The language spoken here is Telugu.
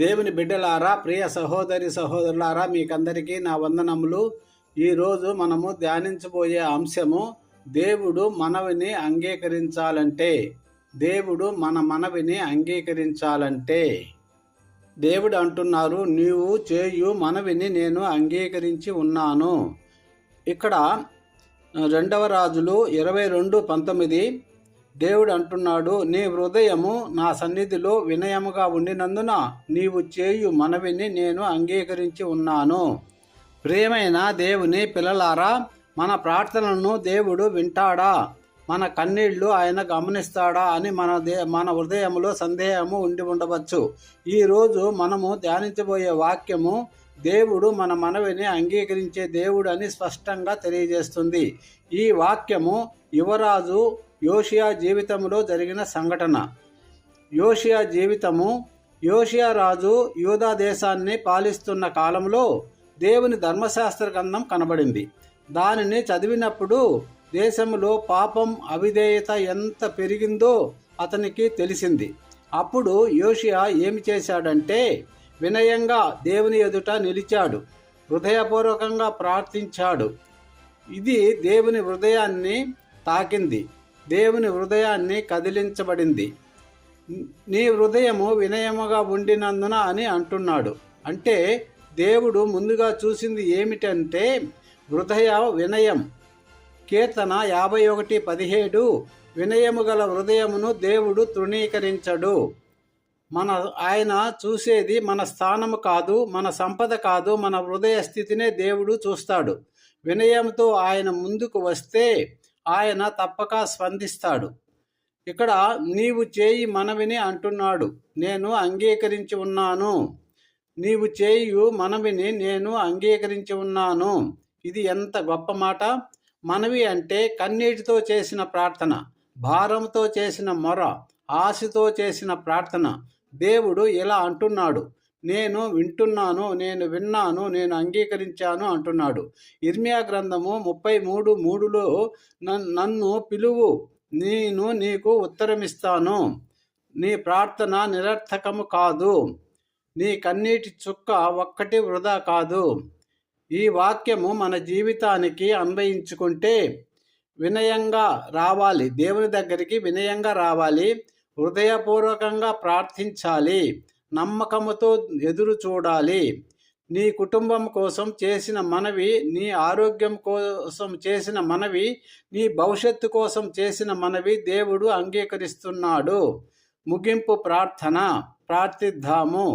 దేవుని బిడ్డలారా ప్రియ సహోదరి సహోదరులారా మీకందరికీ నా వందనములు. ఈరోజు మనము ధ్యానించబోయే అంశము దేవుడు మనవిని అంగీకరించాలంటే. దేవుడు మన మనవిని అంగీకరించాలంటే. దేవుడు అంటున్నారు నీవు చేయు మనవిని నేను అంగీకరించి ఉన్నాను. ఇక్కడ రెండవ రాజులు ఇరవై రెండు పంతొమ్మిది దేవుడు అంటున్నాడు నీ హృదయము నా సన్నిధిలో వినయముగా ఉండినందున నీవు చేయు మనవిని నేను అంగీకరించి ఉన్నాను. ప్రేమైన దేవుని పిల్లలారా మన ప్రార్థనలను దేవుడు వింటాడా? మన కన్నీళ్ళు ఆయన గమనిస్తాడా అని మన దే మన హృదయంలో సందేహము ఉండి ఉండవచ్చు. ఈరోజు మనము ధ్యానించబోయే వాక్యము దేవుడు మన మనవిని అంగీకరించే దేవుడు అని స్పష్టంగా తెలియజేస్తుంది. ఈ వాక్యము యువరాజు యోషియా జీవితంలో జరిగిన సంఘటన. యోషియా జీవితము యోషియా రాజు యూదా దేశాన్ని పాలిస్తున్న కాలంలో దేవుని ధర్మశాస్త్ర గ్రంథం కనబడింది. దానిని చదివినప్పుడు దేశంలో పాపం అవిధేయత ఎంత పెరిగిందో అతనికి తెలిసింది. అప్పుడు యోషియా ఏమి చేశాడంటే వినయంగా దేవుని ఎదుట నిలిచాడు. హృదయపూర్వకంగా ప్రార్థించాడు. ఇది దేవుని హృదయాన్ని తాకింది. దేవుని హృదయాన్ని కదిలించబడింది. నీ హృదయము వినయముగా ఉండినందున అని అంటున్నాడు. అంటే దేవుడు ముందుగా చూసింది ఏమిటంటే హృదయ వినయం. కీర్తన యాభై ఒకటి పదిహేడు వినయము గల హృదయమును దేవుడు తృణీకరించడు. మన ఆయన చూసేది మన స్థానము కాదు మన సంపద కాదు మన హృదయ స్థితినే దేవుడు చూస్తాడు. వినయంతో ఆయన ముందుకు వస్తే ఆయన తప్పక స్పందిస్తాడు. ఇక్కడ నీవు చేయి మనవిని అంటున్నాడు. నేను అంగీకరించి ఉన్నాను. నీవు చేయు మనవిని నేను అంగీకరించి ఉన్నాను. ఇది ఎంత గొప్ప మాట. మనవి అంటే కన్నీటితో చేసిన ప్రార్థన భారంతో చేసిన మొర ఆశతో చేసిన ప్రార్థన. దేవుడు ఇలా అంటున్నాడు. నేను వింటున్నాను నేను విన్నాను నేను అంగీకరించాను అంటున్నాడు. ఇర్మియా గ్రంథము ముప్పై మూడు మూడులో నన్ను పిలువు నేను నీకు ఉత్తరమిస్తాను. నీ ప్రార్థన నిరర్థకము కాదు నీ కన్నీటి చుక్క ఒక్కటి వృధా కాదు. ఈ వాక్యము మన జీవితానికి అన్వయించుకుంటే వినయంగా రావాలి దేవుని దగ్గరికి వినయంగా రావాలి హృదయపూర్వకంగా ప్రార్థించాలి. నమ్మకముతో ఎదురు చూడాలి. నీ కుటుంబం కోసం చేసిన మనవి నీ ఆరోగ్యం కోసం చేసిన మనవి నీ భవిష్యత్తు కోసం చేసిన మనవి దేవుడు అంగీకరిస్తున్నాడు. ముగింపు ప్రార్థన ప్రార్థిద్దాము.